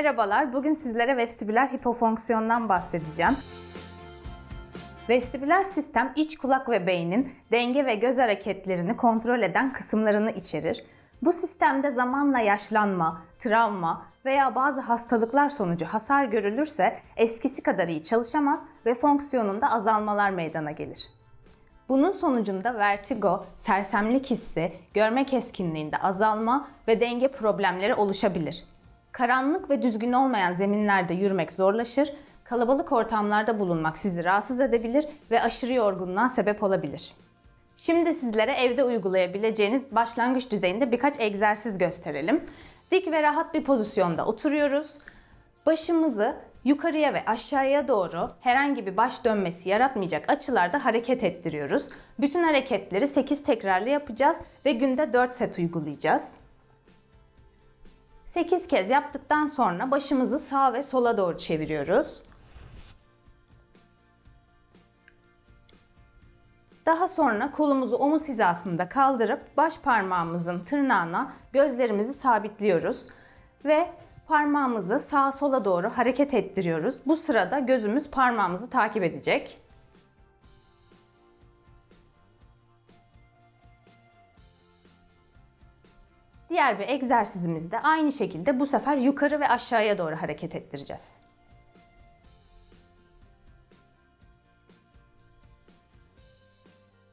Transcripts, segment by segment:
Merhabalar, bugün sizlere vestibüler hipofonksiyondan bahsedeceğim. Vestibüler sistem iç kulak ve beynin denge ve göz hareketlerini kontrol eden kısımlarını içerir. Bu sistemde zamanla yaşlanma, travma veya bazı hastalıklar sonucu hasar görülürse eskisi kadar iyi çalışamaz ve fonksiyonunda azalmalar meydana gelir. Bunun sonucunda vertigo, sersemlik hissi, görme keskinliğinde azalma ve denge problemleri oluşabilir. Karanlık ve düzgün olmayan zeminlerde yürümek zorlaşır, kalabalık ortamlarda bulunmak sizi rahatsız edebilir ve aşırı yorgunluğa sebep olabilir. Şimdi sizlere evde uygulayabileceğiniz başlangıç düzeyinde birkaç egzersiz gösterelim. Dik ve rahat bir pozisyonda oturuyoruz. Başımızı yukarıya ve aşağıya doğru herhangi bir baş dönmesi yaratmayacak açılarda hareket ettiriyoruz. Bütün hareketleri 8 tekrarlı yapacağız ve günde 4 set uygulayacağız. 8 kez yaptıktan sonra başımızı sağa ve sola doğru çeviriyoruz. Daha sonra kolumuzu omuz hizasında kaldırıp baş parmağımızın tırnağına gözlerimizi sabitliyoruz ve parmağımızı sağa sola doğru hareket ettiriyoruz. Bu sırada gözümüz parmağımızı takip edecek. Diğer bir egzersizimizde aynı şekilde bu sefer yukarı ve aşağıya doğru hareket ettireceğiz.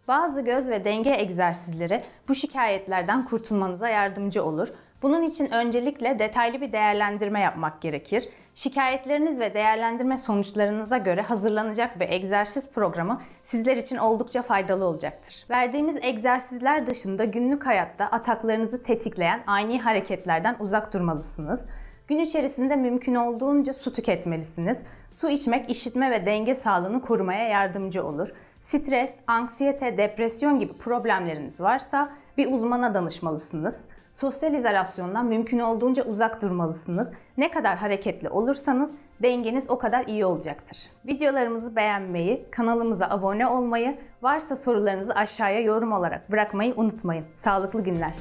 Bazı göz ve denge egzersizleri bu şikayetlerden kurtulmanıza yardımcı olur. Bunun için öncelikle detaylı bir değerlendirme yapmak gerekir. Şikayetleriniz ve değerlendirme sonuçlarınıza göre hazırlanacak bir egzersiz programı sizler için oldukça faydalı olacaktır. Verdiğimiz egzersizler dışında günlük hayatta ataklarınızı tetikleyen ani hareketlerden uzak durmalısınız. Gün içerisinde mümkün olduğunca su tüketmelisiniz. Su içmek işitme ve denge sağlığını korumaya yardımcı olur. Stres, anksiyete, depresyon gibi problemleriniz varsa bir uzmana danışmalısınız. Sosyal izolasyondan mümkün olduğunca uzak durmalısınız. Ne kadar hareketli olursanız dengeniz o kadar iyi olacaktır. Videolarımızı beğenmeyi, kanalımıza abone olmayı, varsa sorularınızı aşağıya yorum olarak bırakmayı unutmayın. Sağlıklı günler.